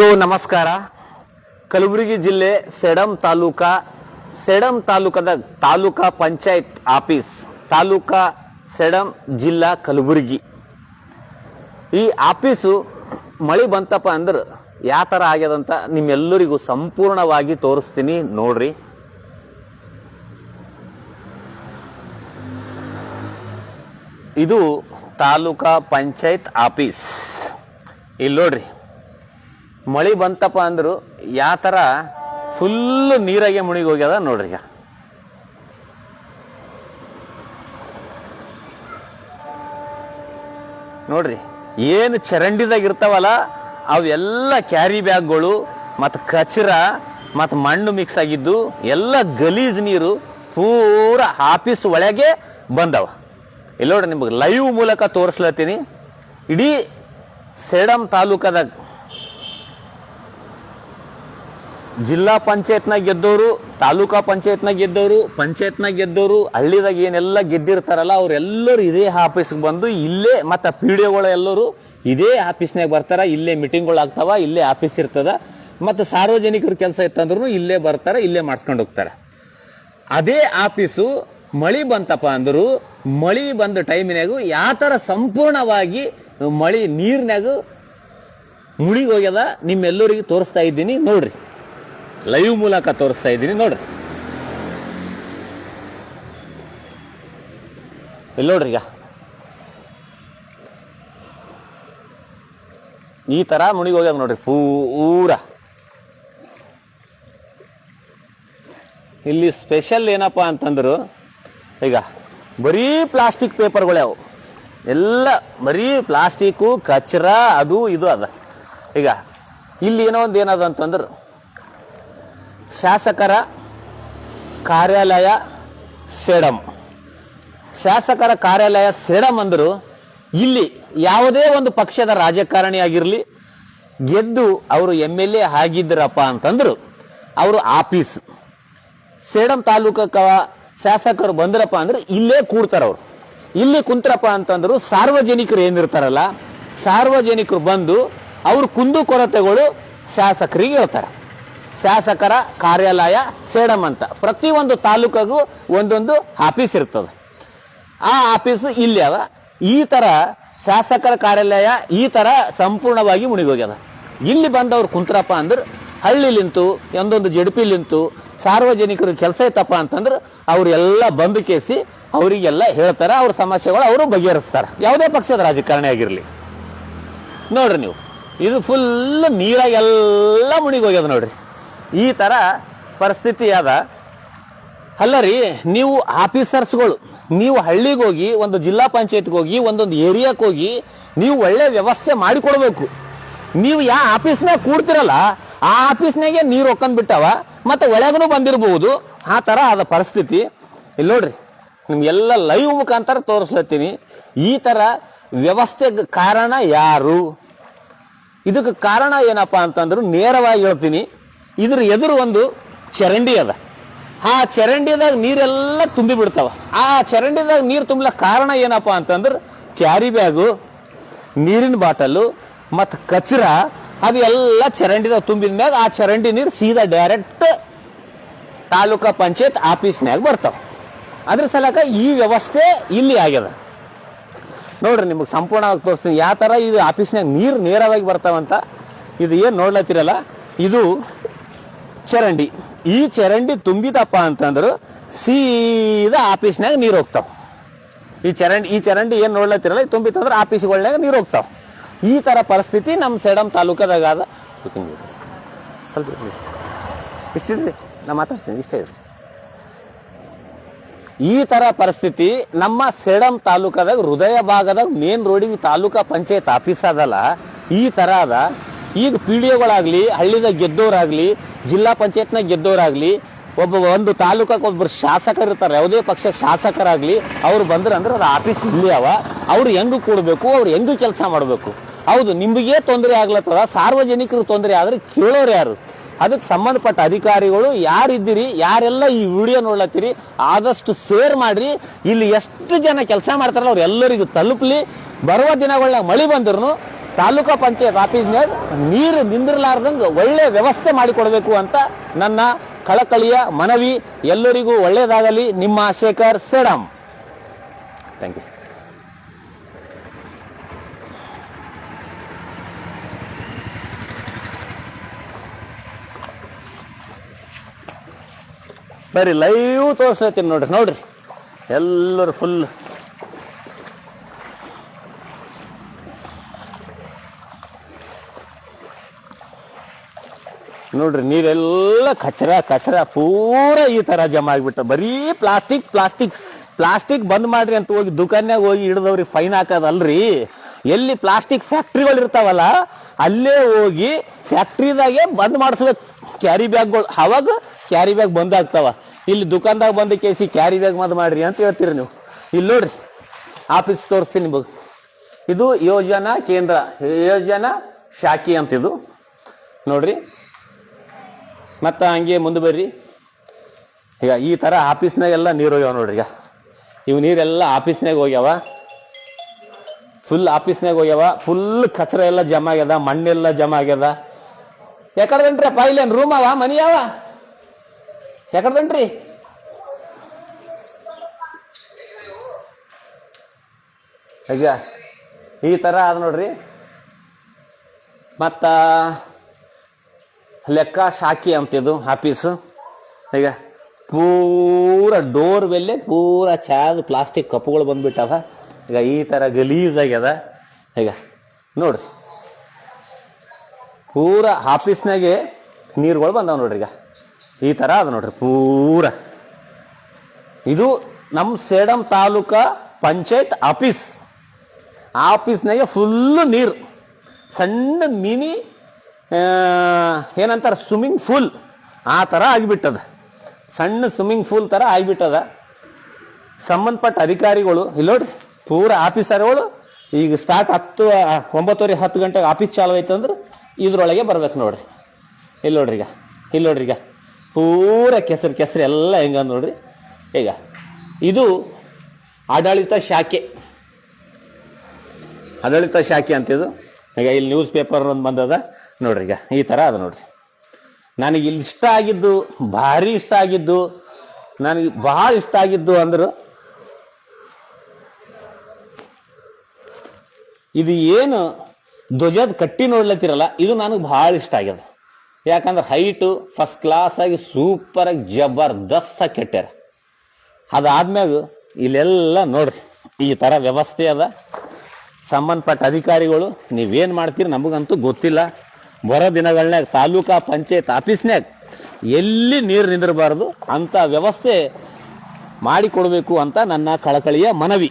ಎಲ್ಲರಿಗೂ ನಮಸ್ಕಾರ. ಕಲಬುರಗಿ ಜಿಲ್ಲೆ ಸೆಡಂ ತಾಲೂಕಾ, ಸೆಡಂ ತಾಲೂಕದ ತಾಲೂಕಾ ಪಂಚಾಯತ್ ಆಫೀಸ್, ತಾಲೂಕಾ ಸೆಡಂ ಜಿಲ್ಲಾ ಕಲಬುರಗಿ. ಈ ಆಫೀಸು ಮಳೆ ಬಂತಪ್ಪ ಅಂದ್ರೆ ಯಾವ ಥರ ಆಗ್ಯದಂತ ನಿಮ್ಮೆಲ್ಲರಿಗೂ ಸಂಪೂರ್ಣವಾಗಿ ತೋರಿಸ್ತೀನಿ ನೋಡ್ರಿ. ಇದು ತಾಲೂಕಾ ಪಂಚಾಯತ್ ಆಫೀಸ್. ಇಲ್ಲಿ ನೋಡ್ರಿ. ಮಳೆ ಬಂತಪ್ಪ ಅಂದ್ರು ಯಾವ ಥರ ಫುಲ್ ನೀರಾಗೆ ಮುಣಿಗಿ ಹೋಗ್ಯದ ನೋಡ್ರಿ ಈಗ. ನೋಡ್ರಿ, ಏನು ಚರಂಡಿದಾಗ ಇರ್ತಾವಲ್ಲ ಅವೆಲ್ಲ ಕ್ಯಾರಿ ಬ್ಯಾಗ್ಗಳು, ಮತ್ತು ಕಚರ, ಮತ್ತು ಮಣ್ಣು ಮಿಕ್ಸ್ ಆಗಿದ್ದು, ಎಲ್ಲ ಗಲೀಜ್ ನೀರು ಪೂರ ಆಫೀಸ್ ಒಳಗೆ ಬಂದವ. ಇಲ್ಲಿ ನೋಡ್ರಿ ನಿಮಗೆ ಲೈವ್ ಮೂಲಕ ತೋರಿಸ್ಲತ್ತೀನಿ. ಇಡೀ ಸೇಡಂ ತಾಲೂಕದಾಗ ಜಿಲ್ಲಾ ಪಂಚಾಯತ್ನಾಗ ಗೆದ್ದವರು ತಾಲೂಕಾ ಪಂಚಾಯತ್ನಾಗ ಗೆದ್ದವರು ಪಂಚಾಯತ್ನಾಗ ಗೆದ್ದವರು ಹಳ್ಳಿದಾಗ ಏನೆಲ್ಲ ಗೆದ್ದಿರ್ತಾರಲ್ಲ, ಅವರೆಲ್ಲರೂ ಇದೇ ಆಫೀಸ್ಗೆ ಬಂದು ಇಲ್ಲೇ ಮತ್ತು ಪಿ ಡಿ ಎಲ್ಲರೂ ಇದೇ ಆಫೀಸ್ನಾಗ ಬರ್ತಾರೆ, ಇಲ್ಲೇ ಮೀಟಿಂಗ್ಗಳು ಆಗ್ತಾವ, ಇಲ್ಲೇ ಆಫೀಸ್ ಇರ್ತದ. ಮತ್ತು ಸಾರ್ವಜನಿಕರ ಕೆಲಸ ಇತ್ತಂದ್ರೂ ಇಲ್ಲೇ ಬರ್ತಾರೆ, ಇಲ್ಲೇ ಮಾಡ್ಸ್ಕೊಂಡು ಹೋಗ್ತಾರೆ. ಅದೇ ಆಫೀಸು ಮಳಿ ಬಂತಪ್ಪ ಅಂದರು, ಮಳಿ ಬಂದ ಟೈಮಿನಾಗು ಯಾವ ಥರ ಸಂಪೂರ್ಣವಾಗಿ ಮಳಿ ನೀರಿನಾಗ ಮುಳಿಗೋಗ್ಯದ ನಿಮ್ಮೆಲ್ಲರಿಗೂ ತೋರಿಸ್ತಾ ಇದ್ದೀನಿ, ನೋಡ್ರಿ. ಲೈವ್ ಮೂಲಕ ತೋರಿಸ್ತಾ ಇದ್ದೀನಿ, ನೋಡ್ರಿ. ಇಲ್ಲಿ ನೋಡ್ರಿ ಈಗ. ಈ ತರ ಮುಣಿಗೆ ಹೋಗ್ಯದ ನೋಡ್ರಿ, ಪೂರ. ಇಲ್ಲಿ ಸ್ಪೆಷಲ್ ಏನಪ್ಪ ಅಂತಂದ್ರು, ಈಗ ಬರೀ ಪ್ಲಾಸ್ಟಿಕ್ ಪೇಪರ್ಗಳ್ಯಾವು ಎಲ್ಲ ಬರೀ ಪ್ಲಾಸ್ಟಿಕ್ಕು ಕಚ್ರ, ಅದು ಇದು ಅದ. ಈಗ ಇಲ್ಲಿ ಏನೋ ಒಂದು ಏನದ ಅಂತಂದ್ರೆ ಶಾಸಕರ ಕಾರ್ಯಾಲಯ ಸೇಡಂ. ಶಾಸಕರ ಕಾರ್ಯಾಲಯ ಸೇಡಂ ಅಂದರು ಇಲ್ಲಿ ಯಾವುದೇ ಒಂದು ಪಕ್ಷದ ರಾಜಕಾರಣಿ ಆಗಿರಲಿ ಗೆದ್ದು ಅವರು ಎಂ ಎಲ್ ಎ ಆಗಿದ್ದರಪ್ಪ ಅಂತಂದ್ರು ಅವರು ಆಫೀಸ್ ಸೇಡಂ ತಾಲೂಕಕ್ಕ ಶಾಸಕರು ಬಂದ್ರಪ್ಪ ಅಂದ್ರೆ ಇಲ್ಲೇ ಕೂಡ್ತಾರ ಅವರು. ಇಲ್ಲಿ ಕುಂತ್ರಪ್ಪ ಅಂತಂದ್ರು ಸಾರ್ವಜನಿಕರು ಏನಿರ್ತಾರಲ್ಲ, ಸಾರ್ವಜನಿಕರು ಬಂದು ಅವ್ರ ಕುಂದು ಕೊರತೆಗಳು ಶಾಸಕರಿಗೆ ಹೇಳ್ತಾರೆ. ಶಾಸಕರ ಕಾರ್ಯಾಲಯ ಸೇಡಂ ಅಂತ. ಪ್ರತಿಯೊಂದು ತಾಲೂಕಾಗೂ ಒಂದೊಂದು ಆಫೀಸ್ ಇರ್ತದೆ. ಆ ಆಫೀಸ್ ಇಲ್ಲಿ ಅವ ಈ ಥರ ಶಾಸಕರ ಕಾರ್ಯಾಲಯ ಈ ಥರ ಸಂಪೂರ್ಣವಾಗಿ ಮುಣಿಗೋಗ್ಯದ ಇಲ್ಲಿ ಬಂದವ್ರು ಕುಂತ್ರಪ್ಪ ಅಂದ್ರೆ, ಹಳ್ಳಿಲಿಂತು ಒಂದೊಂದು ಜಡ್ಪಿಲಿಂತು, ಸಾರ್ವಜನಿಕರ ಕೆಲಸ ಐತಪ್ಪ ಅಂತಂದ್ರೆ ಅವರೆಲ್ಲ ಬಂದ್ ಕೇಸಿ ಅವರಿಗೆಲ್ಲ ಹೇಳ್ತಾರೆ, ಅವ್ರ ಸಮಸ್ಯೆಗಳು ಅವರು ಬಗೆಹರಿಸ್ತಾರೆ. ಯಾವುದೇ ಪಕ್ಷದ ರಾಜಕಾರಣಿ ಆಗಿರಲಿ. ನೋಡ್ರಿ ನೀವು, ಇದು ಫುಲ್ ನೀರಾಗೆಲ್ಲ ಮುಣಿಗೋಗ್ಯದ ನೋಡ್ರಿ. ಈ ಥರ ಪರಿಸ್ಥಿತಿ ಅದ. ಅಲ್ಲ ರೀ, ನೀವು ಆಫೀಸರ್ಸ್ಗಳು, ನೀವು ಹಳ್ಳಿಗೆ ಹೋಗಿ, ಒಂದು ಜಿಲ್ಲಾ ಪಂಚಾಯತ್ಗೆ ಹೋಗಿ, ಒಂದೊಂದು ಏರಿಯಾಕ್ಕೆ ಹೋಗಿ, ನೀವು ಒಳ್ಳೆ ವ್ಯವಸ್ಥೆ ಮಾಡಿಕೊಡ್ಬೇಕು. ನೀವು ಯಾವ ಆಫೀಸ್ನಾಗ ಕೂಡ್ತಿರಲ್ಲ, ಆ ಆಫೀಸ್ನಾಗೆ ನೀರು ಹೊಕ್ಕಂದ್ಬಿಟ್ಟವ ಮತ್ತು ಒಳಗೂ ಬಂದಿರಬಹುದು ಆ ಥರ ಆದ ಪರಿಸ್ಥಿತಿ. ಇಲ್ಲಿ ನೋಡ್ರಿ, ನಿಮ್ಗೆಲ್ಲ ಲೈವ್ ಮುಖಾಂತರ ತೋರಿಸ್ಲತ್ತೀನಿ. ಈ ಥರ ವ್ಯವಸ್ಥೆಗೆ ಕಾರಣ ಯಾರು? ಇದಕ್ಕೆ ಕಾರಣ ಏನಪ್ಪ ಅಂತಂದ್ರೆ ನೇರವಾಗಿ ಹೇಳ್ತೀನಿ. ಇದ್ರ ಎದುರು ಒಂದು ಚರಂಡಿ ಅದ. ಆ ಚರಂಡಿದಾಗ ನೀರೆಲ್ಲ ತುಂಬಿ ಬಿಡ್ತಾವ. ಆ ಚರಂಡಿದಾಗ ನೀರು ತುಂಬಲಕ್ಕೆ ಕಾರಣ ಏನಪ್ಪ ಅಂತಂದ್ರೆ ಕ್ಯಾರಿ ಬ್ಯಾಗು, ನೀರಿನ ಬಾಟಲು, ಮತ್ತು ಕಚರ, ಅದು ಎಲ್ಲ ಚರಂಡಿದಾಗ ತುಂಬಿದ ಮ್ಯಾಗ ಆ ಚರಂಡಿ ನೀರು ಸೀದಾ ಡೈರೆಕ್ಟ್ ತಾಲೂಕಾ ಪಂಚಾಯತ್ ಆಫೀಸ್ನಾಗ ಬರ್ತಾವ. ಅದ್ರ ಸಲಕ ಈ ವ್ಯವಸ್ಥೆ ಇಲ್ಲಿ ಆಗ್ಯದ. ನೋಡ್ರಿ ನಿಮಗೆ ಸಂಪೂರ್ಣವಾಗಿ ತೋರಿಸ್ತೀನಿ. ಯಾವ ಥರ ಇದು ಆಫೀಸ್ನಾಗ ನೀರು ನೇರವಾಗಿ ಬರ್ತಾವಂತ, ಇದು ಏನು ನೋಡ್ಲತ್ತಿರಲ್ಲ? ಇದು ಚರಂಡಿ. ಈ ಚರಂಡಿ ತುಂಬಿದಪ್ಪ ಅಂತಂದ್ರೆ ಸೀದಾ ಆಫೀಸ್ನಾಗ ನೀರು ಹೋಗ್ತಾವ. ಈ ಚರಂಡಿ ಈ ಚರಂಡಿ ಏನು ನೋಡ್ಲತ್ತಿರಲ್ಲ ಇದು ತುಂಬಿತ್ತಂದ್ರೆ ಆಫೀಸ್ಗಳ್ನಾಗ ನೀರು ಹೋಗ್ತಾವ. ಈ ಥರ ಪರಿಸ್ಥಿತಿ ನಮ್ಮ ಸೇಡಮ್ ತಾಲೂಕದಾಗ ಅದ ಸ್ವಲ್ಪ ಇಷ್ಟ. ಇಷ್ಟು ಸ್ವಲ್ಪ ಇರ್ರಿ. ಇಷ್ಟಿಡ್ರಿ ನಾ ಮಾತಾಡ್ತೀನಿ ಇಷ್ಟೇ ಇರ್ರಿ ಈ ಥರ ಪರಿಸ್ಥಿತಿ ನಮ್ಮ ಸೇಡಂ ತಾಲೂಕದಾಗ ಹೃದಯ ಭಾಗದಾಗ ಮೇನ್ ರೋಡಿಗೆ ತಾಲೂಕಾ ಪಂಚಾಯತ್ ಆಫೀಸ್ ಅದಲ್ಲ. ಈ ಥರ ಅದ. ಈಗ ಪಿ ಡಿ ಒಗಳಾಗಲಿ ಹಳ್ಳಿದಾಗ ಗೆದ್ದೋರಾಗ್ಲಿ, ಜಿಲ್ಲಾ ಪಂಚಾಯತ್ನಾಗ ಗೆದ್ದೋರಾಗ್ಲಿ, ಒಬ್ಬ ಒಂದು ತಾಲೂಕಕ್ಕೆ ಒಬ್ಬರು ಶಾಸಕರು ಇರ್ತಾರೆ ಯಾವುದೇ ಪಕ್ಷ ಶಾಸಕರಾಗಲಿ, ಅವ್ರು ಬಂದ್ರೆ ಅಂದ್ರೆ ಅದು ಆಫೀಸ್ ಇಲ್ಲಿ ಅವ. ಅವ್ರು ಹೆಂಗ್ ಕೂಡಬೇಕು, ಅವ್ರು ಹೆಂಗ್ ಕೆಲಸ ಮಾಡಬೇಕು? ಹೌದು, ನಿಮಗೆ ತೊಂದರೆ ಆಗ್ಲತ್ತದ, ಸಾರ್ವಜನಿಕರು ತೊಂದರೆ ಆದ್ರೆ ಕೇಳೋರು ಯಾರು? ಅದಕ್ಕೆ ಸಂಬಂಧಪಟ್ಟ ಅಧಿಕಾರಿಗಳು ಯಾರಿದ್ದೀರಿ, ಯಾರೆಲ್ಲ ಈ ವಿಡಿಯೋ ನೋಡ್ಲತ್ತೀರಿ, ಆದಷ್ಟು ಸೇರ್ ಮಾಡ್ರಿ. ಇಲ್ಲಿ ಎಷ್ಟು ಜನ ಕೆಲಸ ಮಾಡ್ತಾರಲ್ಲ ಅವ್ರು ಎಲ್ಲರಿಗೂ ತಲುಪಲಿ. ಬರುವ ದಿನಗಳನ್ನ ಮಳೆ ಬಂದ್ರು ತಾಲೂಕಾ ಪಂಚಾಯತ್ ಆಫೀಸ್ನಾಗ ನೀರು ನಿಂದಿರ್ಲಾರ್ದಂಗೆ ಒಳ್ಳೆ ವ್ಯವಸ್ಥೆ ಮಾಡಿಕೊಡ್ಬೇಕು ಅಂತ ನನ್ನ ಕಳಕಳಿಯ ಮನವಿ. ಎಲ್ಲರಿಗೂ ಒಳ್ಳೆಯದಾಗಲಿ ನಿಮ್ಮ ಶೇಖರ್ ಸೇಡಂ. ಥ್ಯಾಂಕ್ ಯು ಬರ್ರಿ ಲೈವ್ ತೋರಿಸ್ಲತ್ತೀನಿ ನೋಡ್ರಿ ನೋಡ್ರಿ. ಎಲ್ಲರೂ ಫುಲ್ ನೋಡ್ರಿ, ನೀರೆಲ್ಲ ಕಚರ ಕಚರ, ಪೂರ ಈ ತರ ಜಮಾ ಆಗ್ಬಿಟ್ಟ ಬರೀ ಪ್ಲಾಸ್ಟಿಕ್ ಪ್ಲಾಸ್ಟಿಕ್ ಪ್ಲಾಸ್ಟಿಕ್ ಬಂದ್ ಮಾಡ್ರಿ ಅಂತ ಹೋಗಿ ದುಕಾನ್ಯಾಗ ಹೋಗಿ ಹಿಡಿದವ್ರಿ ಫೈನ್ ಹಾಕೋದಲ್ರಿ. ಎಲ್ಲಿ ಪ್ಲಾಸ್ಟಿಕ್ ಫ್ಯಾಕ್ಟ್ರಿಗಳು ಇರ್ತಾವಲ್ಲ, ಅಲ್ಲೇ ಹೋಗಿ ಫ್ಯಾಕ್ಟ್ರಿದಾಗೆ ಬಂದ್ ಮಾಡಿಸ್ಬೇಕು. ಕ್ಯಾರಿ ಬ್ಯಾಗ್ಗಳು, ಅವಾಗ ಕ್ಯಾರಿ ಬ್ಯಾಗ್ ಬಂದ್ ಆಗ್ತಾವ. ಇಲ್ಲಿ ದುಕಾನ್ದಾಗ ಬಂದ ಕೇಸಿ ಕ್ಯಾರಿ ಬ್ಯಾಗ್ ಬಂದ್ ಮಾಡ್ರಿ ಅಂತ ಹೇಳ್ತೀರಿ ನೀವು. ಇಲ್ಲಿ ನೋಡ್ರಿ, ಆಫೀಸ್ ತೋರಿಸ್ತೀನಿ ನಿಮಗೆ. ಇದು ಯೋಜನಾ ಕೇಂದ್ರ, ಯೋಜನಾ ಶಾಖೆ ಅಂತ ಇದು. ನೋಡ್ರಿ ಮತ್ತು ಹಂಗೆ ಮುಂದೆ ಬರ್ರಿ. ಈಗ ಈ ಥರ ಆಫೀಸ್ನಾಗೆಲ್ಲ ನೀರು ಹೋಗ್ಯಾವ ನೋಡ್ರಿ ಈಗ. ಇವು ನೀರೆಲ್ಲ ಆಫೀಸ್ನಾಗ ಹೋಗ್ಯಾವ. ಫುಲ್ ಆಫೀಸ್ನಾಗ ಹೋಗ್ಯಾವ. ಫುಲ್ ಕಚರ ಎಲ್ಲ ಜಮಾ ಆಗ್ಯದ, ಮಣ್ಣೆಲ್ಲ ಜಮಾ ಆಗ್ಯದ. ಯಾಕಡ್ದನ್ರಿ ಅಪ್ಪ ಇಲ್ಲೇನು ರೂಮ್ ಅವ, ಮನಿ ಅವ? ಯಾಕಡ್ದನ್ರಿ? ಅಯ್ಯ ಈ ಥರ ಅದ ನೋಡ್ರಿ. ಮತ್ತ ಲೆಕ್ಕ ಶಾಖಿ ಅಂತಿದ್ದು ಆಫೀಸು ಈಗ ಪೂರ ಡೋರ್ ಮೇಲೆ ಪೂರ ಚಾದ ಪ್ಲಾಸ್ಟಿಕ್ ಕಪ್ಪುಗಳು ಬಂದ್ಬಿಟ್ಟವ. ಈಗ ಈ ಥರ ಗಲೀಜ್ ಆಗ್ಯದ. ಈಗ ನೋಡ್ರಿ. ಪೂರ ಆಫೀಸ್ನಾಗೆ ನೀರುಗಳು ಬಂದಾವ ನೋಡ್ರಿ ಈಗ. ಈ ಥರ ಅದು ನೋಡ್ರಿ ಪೂರ. ಇದು ನಮ್ಮ ಸೇಡಂ ತಾಲೂಕಾ ಪಂಚಾಯತ್ ಆಫೀಸ್. ಆಫೀಸ್ನಾಗೆ ಫುಲ್ಲು ನೀರು. ಸಣ್ಣ, ಮಿನಿ ಏನಂತಾರೆ? ಸ್ವಿಮ್ಮಿಂಗ್ ಫೂಲ್ ಆ ಥರ ಆಗಿಬಿಟ್ಟದ. ಸಣ್ಣ ಸ್ವಿಮ್ಮಿಂಗ್ ಫೂಲ್ ಥರ ಆಗಿಬಿಟ್ಟದ. ಸಂಬಂಧಪಟ್ಟ ಅಧಿಕಾರಿಗಳು, ಇಲ್ಲಿ ನೋಡ್ರಿ, ಪೂರ ಆಫೀಸರ್ಗಳು ಈಗ ಸ್ಟಾರ್ಟ್ ಹತ್ತು, ಒಂಬತ್ತುವರೆ ಹತ್ತು ಗಂಟೆಗೆ ಆಫೀಸ್ ಚಾಲು ಆಯ್ತು ಅಂದ್ರೆ ಇದ್ರೊಳಗೆ ಬರ್ಬೇಕು ನೋಡ್ರಿ. ಇಲ್ಲಿ ನೋಡ್ರಿ ಈಗ, ಇಲ್ಲಿ ನೋಡ್ರಿ ಈಗ. ಪೂರ ಕೆಸರು ಕೆಸರು ಎಲ್ಲ ಹೆಂಗ ನೋಡ್ರಿ. ಈಗ, ಇದು ಆಡಳಿತ ಶಾಖೆ. ಆಡಳಿತ ಶಾಖೆ ಅಂತಿದು ಈಗ ಇಲ್ಲಿ ನ್ಯೂಸ್ ಪೇಪರ್ ಒಂದು ಬಂದದ. ನೋಡ್ರಿ ಈಗ, ಈ ಥರ ಅದ ನೋಡ್ರಿ. ನನಗೆ ಇಲ್ಲಿ ಇಷ್ಟ ಆಗಿದ್ದು, ಭಾರಿ ಇಷ್ಟ ಆಗಿದ್ದು, ನನಗೆ ಭಾಳ ಇಷ್ಟ ಆಗಿದ್ದು ಅಂದ್ರೆ, ಇದು ಏನು ಧ್ವಜದ ಕಟ್ಟಿ ನೋಡ್ಲತ್ತಿರಲ್ಲ, ಇದು ನನಗೆ ಭಾಳ ಇಷ್ಟ ಆಗ್ಯದ. ಯಾಕಂದ್ರೆ ಹೈಟು ಫಸ್ಟ್ ಕ್ಲಾಸ್ ಆಗಿ ಸೂಪರಾಗಿ ಜಬರ್ದಸ್ತಾಗಿ ಕೆಟ್ಟ್ಯಾರ. ಅದಾದ್ಮ್ಯಾಗ ಇಲ್ಲೆಲ್ಲ ನೋಡ್ರಿ, ಈ ಥರ ವ್ಯವಸ್ಥೆ ಅದ. ಸಂಬಂಧಪಟ್ಟ ಅಧಿಕಾರಿಗಳು, ನೀವೇನು ಮಾಡ್ತೀರಿ ನಮಗಂತೂ ಗೊತ್ತಿಲ್ಲ. ಬರೋ ದಿನಗಳನ್ಯಾಗ, ತಾಲೂಕಾ ಪಂಚಾಯತ್ ಆಫೀಸ್ನ್ಯಾಗ ಎಲ್ಲಿ ನೀರು ನಿಂದಿರಬಾರ್ದು ಅಂಥ ವ್ಯವಸ್ಥೆ ಮಾಡಿಕೊಡಬೇಕು ಅಂತ ನನ್ನ ಕಳಕಳಿಯ ಮನವಿ.